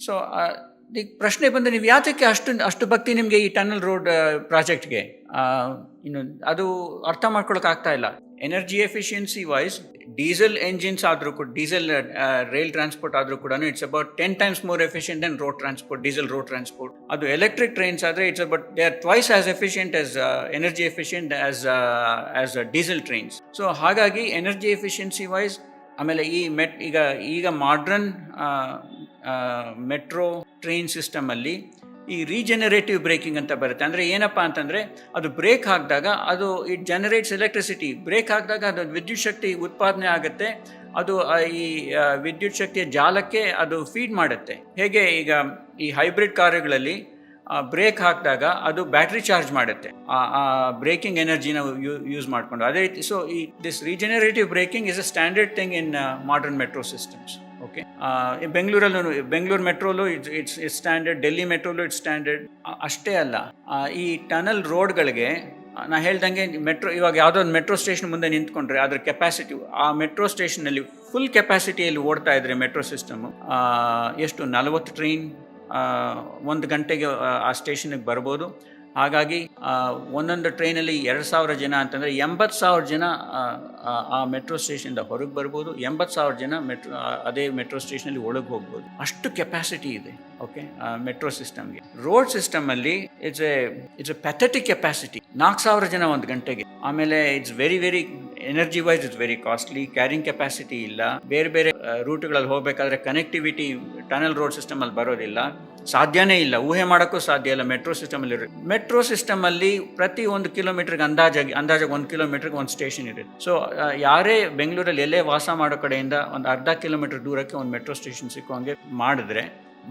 So ಈಗ ಪ್ರಶ್ನೆ ಬಂದರೆ ನೀವು ಯಾತಕ್ಕೆ ಅಷ್ಟು ಅಷ್ಟು ಭಕ್ತಿ ನಿಮಗೆ ಈ ಟನಲ್ ರೋಡ್ ಪ್ರಾಜೆಕ್ಟ್ಗೆ ಇನ್ನು ಅದು ಅರ್ಥ ಮಾಡ್ಕೊಳಕ್ ಆಗ್ತಾ ಇಲ್ಲ. Energy efficiency wise diesel engines ಆದರೂ ಕೂಡ ಡೀಸೆಲ್ ರೈಲ್ ಟ್ರಾನ್ಸ್ಪೋರ್ಟ್ ಆದರೂ ಕೂಡ it's about ten times more efficient than road transport diesel road transport ಅದು ಎಲೆಕ್ಟ್ರಿಕ್ ಟ್ರೈನ್ಸ್ ಆದರೆ it's about they are twice as efficient as energy efficient as as diesel trains so ಹಾಗಾಗಿ energy efficiency wise ಆಮೇಲೆ ಈ ಮೆಟ್ ಈಗ ಈಗ modern metro train ಸಿಸ್ಟಮಲ್ಲಿ ಈ regenerative breaking ಅಂತ ಬರುತ್ತೆ. ಅಂದರೆ ಏನಪ್ಪ ಅಂತಂದರೆ ಅದು ಬ್ರೇಕ್ ಹಾಕಿದಾಗ ಅದು ಇಟ್ ಜನರೇಟ್ಸ್ ಎಲೆಕ್ಟ್ರಿಸಿಟಿ. ಬ್ರೇಕ್ ಹಾಕಿದಾಗ ಅದು ವಿದ್ಯುತ್ ಶಕ್ತಿ ಉತ್ಪಾದನೆ ಆಗುತ್ತೆ. ಅದು ಈ ವಿದ್ಯುತ್ ಶಕ್ತಿಯ ಜಾಲಕ್ಕೆ ಅದು ಫೀಡ್ ಮಾಡುತ್ತೆ. ಹೇಗೆ ಈಗ ಈ ಹೈಬ್ರಿಡ್ ಕಾರುಗಳಲ್ಲಿ ಬ್ರೇಕ್ ಹಾಕಿದಾಗ ಅದು ಬ್ಯಾಟ್ರಿ ಚಾರ್ಜ್ ಮಾಡುತ್ತೆ. ಆ ಬ್ರೇಕಿಂಗ್ ಎನರ್ಜಿನ ಯೂಸ್ ಮಾಡಿಕೊಂಡು. ಅದೇ ರೀತಿ ಸೊ ಈ this regenerative braking is a standard thing in modern metro systems okay ಬೆಂಗಳೂರಲ್ಲೂ Bengaluru ಮೆಟ್ರೋಲು it's it's it's standard Delhi ಮೆಟ್ರೋಲು it's standard ಅಷ್ಟೇ ಅಲ್ಲ. ಈ ಟನಲ್ ರೋಡ್ಗಳಿಗೆ ನಾ ಹೇಳ್ದಂಗೆ ಮೆಟ್ರೋ ಇವಾಗ ಯಾವುದೋ ಒಂದು ಮೆಟ್ರೋ ಸ್ಟೇಷನ್ ಮುಂದೆ ನಿಂತ್ಕೊಂಡ್ರೆ ಅದ್ರ ಕೆಪಾಸಿಟಿ ಆ ಮೆಟ್ರೋ ಸ್ಟೇಷನಲ್ಲಿ ಫುಲ್ ಕೆಪಾಸಿಟಿಯಲ್ಲಿ ಓಡ್ತಾ ಇದ್ರೆ ಮೆಟ್ರೋ ಸಿಸ್ಟಮು ಎಷ್ಟು ನಲವತ್ತು ಟ್ರೈನ್ ಒಂದು ಗಂಟೆಗೆ ಆ, ಸ್ಟೇಷನ್ಗೆ ಬರ್ಬೋದು. ಹಾಗಾಗಿ ಒಂದೊಂದು ಟ್ರೈನಲ್ಲಿ ಎರಡು ಸಾವಿರ ಜನ ಅಂತಂದರೆ ಎಂಬತ್ತು ಸಾವಿರ ಜನ ಆ, ಮೆಟ್ರೋ ಸ್ಟೇಷನಿಂದ ಹೊರಗೆ ಬರ್ಬೋದು ಎಂಬತ್ತು ಸಾವಿರ ಜನ ಮೆಟ್ರೋ ಅದೇ ಮೆಟ್ರೋ ಸ್ಟೇಷನಲ್ಲಿ ಒಳಗೆ ಹೋಗ್ಬೋದು. ಅಷ್ಟು ಕೆಪಾಸಿಟಿ ಇದೆ ಓಕೆ ಮೆಟ್ರೋ ಸಿಸ್ಟಮ್ಗೆ. Road ಸಿಸ್ಟಮಲ್ಲಿ it's a it's a pathetic capacity ನಾಲ್ಕು ಸಾವಿರ ಜನ ಒಂದು ಗಂಟೆಗೆ. ಆಮೇಲೆ it's very very energy wise it's very costly carrying capacity ಇಲ್ಲ. ಬೇರೆ ಬೇರೆ ರೂಟ್ಗಳಲ್ಲಿ ಹೋಗಬೇಕಾದ್ರೆ ಕನೆಕ್ಟಿವಿಟಿ ಟನಲ್ ರೋಡ್ ಸಿಸ್ಟಮಲ್ಲಿ ಬರೋದಿಲ್ಲ. ಸಾಧ್ಯನೇ ಇಲ್ಲ. ಊಹೆ ಮಾಡೋಕ್ಕೂ ಸಾಧ್ಯ ಇಲ್ಲ. ಮೆಟ್ರೋ ಸಿಸ್ಟಮಲ್ಲಿ ಮೆಟ್ರೋ ಸಿಸ್ಟಮಲ್ಲಿ ಪ್ರತಿ ಒಂದು ಕಿಲೋಮೀಟರ್ಗೆ ಅಂದಾಜಾಗಿ ಅಂದಾಜಾಗಿ ಒಂದು ಕಿಲೋಮೀಟರ್ಗೆ ಒಂದು ಸ್ಟೇಷನ್ ಇರುತ್ತೆ ಸೊ ಯಾರೇ ಬೆಂಗಳೂರಲ್ಲಿ ಎಲ್ಲೇ ವಾಸ ಮಾಡೋ ಕಡೆಯಿಂದ ಒಂದು ಅರ್ಧ ಕಿಲೋಮೀಟರ್ ದೂರಕ್ಕೆ ಒಂದು ಮೆಟ್ರೋ ಸ್ಟೇಷನ್ ಸಿಕ್ಕುವಂಗೆ ಮಾಡಿದ್ರೆ,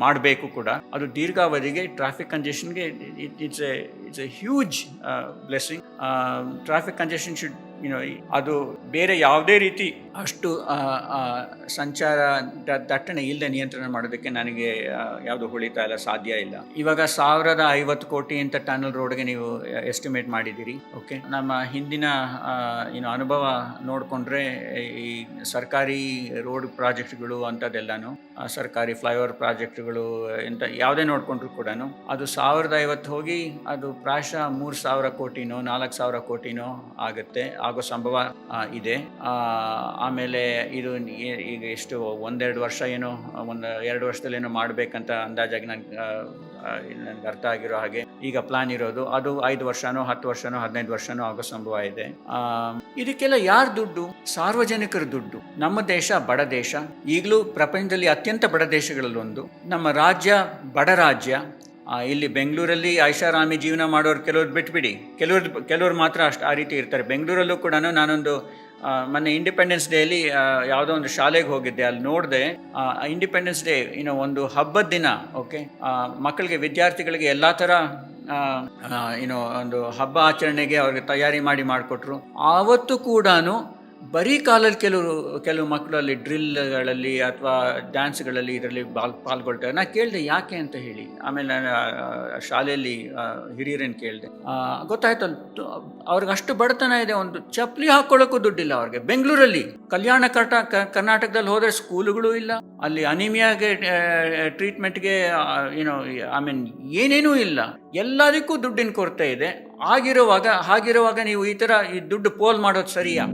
ಮಾಡಬೇಕು ಕೂಡ. ಅದು ದೀರ್ಘಾವಧಿಗೆ traffic ಕಂಜೆಷನ್ಗೆ it's a it's a huge blessing traffic congestion should you know ಅದು ಬೇರೆ ಯಾವುದೇ ರೀತಿ ಅಷ್ಟು ಸಂಚಾರ ದಟ್ಟಣೆ ಇಲ್ಲದೆ ನಿಯಂತ್ರಣ ಮಾಡೋದಕ್ಕೆ ನನಗೆ ಯಾವುದು ಉಳಿತಾ ಇಲ್ಲ, ಸಾಧ್ಯ ಇಲ್ಲ. ಇವಾಗ ಸಾವಿರದ ಐವತ್ತು ಕೋಟಿ ಅಂತ ಟನಲ್ ರೋಡ್ಗೆ ನೀವು ಎಸ್ಟಿಮೇಟ್ ಮಾಡಿದ್ದೀರಿ ಓಕೆ ನಮ್ಮ ಹಿಂದಿನ ಏನು ಅನುಭವ ನೋಡಿಕೊಂಡ್ರೆ, ಈ ಸರ್ಕಾರಿ ರೋಡ್ ಪ್ರಾಜೆಕ್ಟ್ಗಳು ಅಂಥದ್ದೆಲ್ಲನೂ ಸರ್ಕಾರಿ ಫ್ಲೈಓವರ್ ಪ್ರಾಜೆಕ್ಟ್ಗಳು ಇಂಥ ಯಾವುದೇ ನೋಡಿಕೊಂಡ್ರು ಕೂಡ ಅದು ಸಾವಿರದ ಐವತ್ತು ಹೋಗಿ ಅದು ಪ್ರಾಯಶಃ ಮೂರು ಸಾವಿರ ಕೋಟಿನೋ, ನಾಲ್ಕು ಸಾವಿರ ಕೋಟಿನೋ ಆಗುತ್ತೆ. ಆಗೋ ಸಂಭವ ಇದೆ. ಆಮೇಲೆ ಇದು ಈಗ ಎಷ್ಟು, ಒಂದೆರಡು ವರ್ಷ ಏನೋ, ಒಂದು ಎರಡು ವರ್ಷದಲ್ಲಿ ಏನೋ ಮಾಡಬೇಕಂತ ಅಂದಾಜಾಗಿ ನನಗೆ ನನಗೆ ಅರ್ಥ ಆಗಿರೋ ಹಾಗೆ ಈಗ ಪ್ಲಾನ್ ಇರೋದು. ಅದು ಐದು ವರ್ಷನೋ, ಹತ್ತು ವರ್ಷನೋ, ಹದಿನೈದು ವರ್ಷನೋ ಆಗೋ ಸಂಭವ ಇದೆ. ಇದಕ್ಕೆಲ್ಲ ಯಾರು ದುಡ್ಡು? ಸಾರ್ವಜನಿಕರ ದುಡ್ಡು. ನಮ್ಮ ದೇಶ ಬಡ ದೇಶ. ಈಗಲೂ ಪ್ರಪಂಚದಲ್ಲಿ ಅತ್ಯಂತ ಬಡ ದೇಶಗಳಲ್ಲೊಂದು ನಮ್ಮ ರಾಜ್ಯ ಬಡ ರಾಜ್ಯ. ಇಲ್ಲಿ ಬೆಂಗಳೂರಲ್ಲಿ ಐಷಾರಾಮಿ ಜೀವನ ಮಾಡೋರು ಕೆಲವ್ರು ಬಿಟ್ಬಿಡಿ. ಕೆಲವ್ರು ಕೆಲವ್ರು ಮಾತ್ರ ಅಷ್ಟು ಆ ರೀತಿ ಇರ್ತಾರೆ. ಬೆಂಗಳೂರಲ್ಲೂ ಕೂಡ ನಾನೊಂದು ಮೊನ್ನೆ ಇಂಡಿಪೆಂಡೆನ್ಸ್ ಡೇಲಿ ಯಾವುದೋ ಒಂದು ಶಾಲೆಗೆ ಹೋಗಿದ್ದೆ. ಅಲ್ಲಿ ನೋಡಿದೆ ಇಂಡಿಪೆಂಡೆನ್ಸ್ ಡೇ ಇನ್ನು ಒಂದು ಹಬ್ಬದ ದಿನ ಓಕೆ ಮಕ್ಕಳಿಗೆ, ವಿದ್ಯಾರ್ಥಿಗಳಿಗೆ ಎಲ್ಲ ಥರ ಏನೋ ಒಂದು ಹಬ್ಬ ಆಚರಣೆಗೆ ಅವ್ರಿಗೆ ತಯಾರಿ ಮಾಡಿ ಮಾಡಿಕೊಟ್ರು. ಆವತ್ತು ಕೂಡ ಬರೀ ಕಾಲಲ್ಲಿ ಕೆಲವರು, ಕೆಲವು ಮಕ್ಕಳಲ್ಲಿ ಡ್ರಿಲ್ಗಳಲ್ಲಿ ಅಥವಾ ಡ್ಯಾನ್ಸ್ಗಳಲ್ಲಿ ಇದರಲ್ಲಿ ಬಾಲ್ ಪಾಲ್ಗೊಳ್ತಾರೆ. ನಾನು ಕೇಳಿದೆ ಯಾಕೆ ಅಂತ ಹೇಳಿ. ಆಮೇಲೆ ನಾನು ಶಾಲೆಯಲ್ಲಿ ಹಿರಿಯರನ್ನು ಕೇಳಿದೆ. ಗೊತ್ತಾಯ್ತು ಅವ್ರಿಗೆ ಅಷ್ಟು ಬಡತನ ಇದೆ, ಒಂದು ಚಪ್ಪಲಿ ಹಾಕ್ಕೊಳ್ಳೋಕ್ಕೂ ದುಡ್ಡಿಲ್ಲ ಅವ್ರಿಗೆ. ಬೆಂಗಳೂರಲ್ಲಿ ಕಲ್ಯಾಣ ಕರ್ಟ ಕರ್ನಾಟಕದಲ್ಲಿ ಹೋದರೆ ಸ್ಕೂಲುಗಳು ಇಲ್ಲ. ಅಲ್ಲಿ ಅನಿಮಿಯಾಗೆ ಟ್ರೀಟ್ಮೆಂಟ್ಗೆ ಏನೋ ಐ ಮೀನ್ ಏನೇನೂ ಇಲ್ಲ. ಎಲ್ಲದಕ್ಕೂ ದುಡ್ಡಿನ ಕೊರತೆ ಇದೆ. ಆಗಿರುವಾಗ ಹಾಗಿರುವಾಗ ನೀವು ಈ ಥರ ಈ ದುಡ್ಡು ಪೋಲ್ ಮಾಡೋದು ಸರಿಯಾ?